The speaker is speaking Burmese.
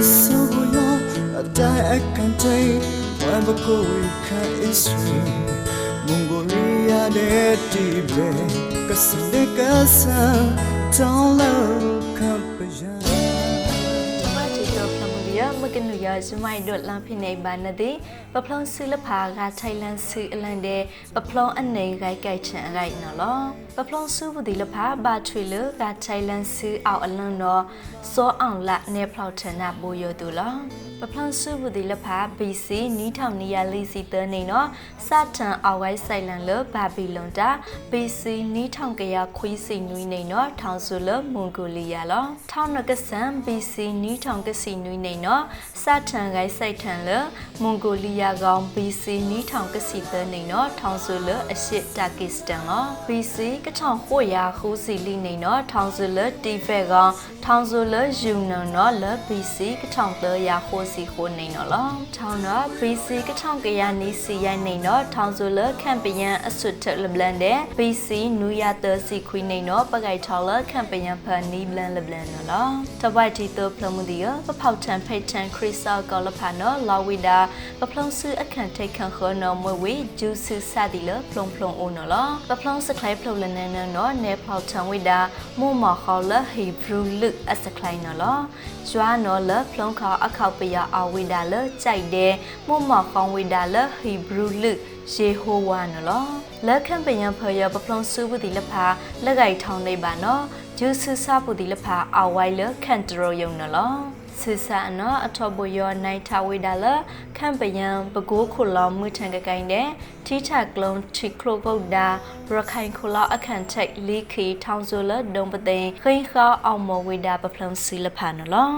So long, I die I can't take when we go we can Israel. Mongolia de tibe, kasale kasa, down low kampaya. မတီတော့ဖ မှုရမကနူရဇမိုင်ဒတ်လန်ဖိနေဘာနဒီပပလုံဆူလဖာကထိုင်လန်ဆူအလန်တဲ့ပပလုံအနေဂိုက်ကြိုက်ချင်အရိုက်နော်လောပပလုံဆူဘူးဒီလဖာဘာထွေလကထိုင်လန်ဆူအောက်အလန်တော့စောအောင်လနေဖလောက်ထနာဘူရတူလော ပပလုံဆူဘူးဒီလဖာ BC နီးထောင်နီယာလီစီတနေနော်စတန်အောက်ဝိုင်းဆိုင်လန်လဘာဘီလွန်တာ BC နီးထောင်ကရခွေးစိနွိနေနော်ထောင်ဆူလမွန်ဂိုလီယာလောထောင်နကဆန် BC နီးထောင်ကစီနွိနေနော်စတန်ဂိုင်းဆိုင်ထန်လမွန်ဂိုလီယာကောင် BC နီးထောင်ကစီတနေနော်ထောင်ဆူလအရှိတာကစ္စတန်လော BC ကထောင်ခိုရာခူးစီလီနေနော်ထောင်ဆူလတီဖဲကောင် ထောင်ဆူလယူနန်နော်လ BC ကထောင်လရာခိုးစီခိုးနေနော်လောထောင်နော် BC ကထောင်ကရနီစီရိုင်နေနော်ထောင်ဆူလကမ်ပယံအဆွတ်ထလဘလန်တဲ့ BC နူယာတစီခွေးနေနော်ပကိုက်ထော်လကမ်ပယံဖန်နီဘလန်လဘလန်နော်လောတပိုက်တီတဖလမှုဒီယပဖောက်ထန်ဖိတ်ထန်ခရစ်ဆာကောလဖာနော်လာဝီဒါပဖလုံစုအခန့်ထိတ်ခန့်ခေါ်နော်မွေဝေဂျူးဆူစသည်လဖလုံဖလုံအိုနော်လောပဖလုံစခလိုက်ဖလုံလနန်နော်နေဖောက်ထန်ဝီဒါမို့မခေါ်လဟီဘရူလုအစခလိုက်နော်လောကျွာနော်လဖလုံခါအခောက်ပရအဝီဒါလကြိုက်တယ်မို့မခေါင်ဝီဒါလဟီဘရူလုယေဟိုဝါနော်လောလက်ခံပယံဖရပဖလုံစုဘူးဒီလဖာလက်ကိုက်ထောင်းနေပါနော် ဂျူးဆူစဘူးဒီလဖာအဝိုင်လခန့်တရောယုံနော်လောဆဆာနော်အထောဘယောနိုင်ထဝေဒါလခန့်ပယံပကိုးခုလောမှုထန်ကကိုင်းတဲ့ထိချကလုံးထိခလိုကုတ်ဒါရခိုင်ခုလောအခန့်ချိတ်လီခီထောင်ဇိုလဒုံပသိန်ခိခါအောင်မဝေဒါပဖလုံစီလဖာနော်လော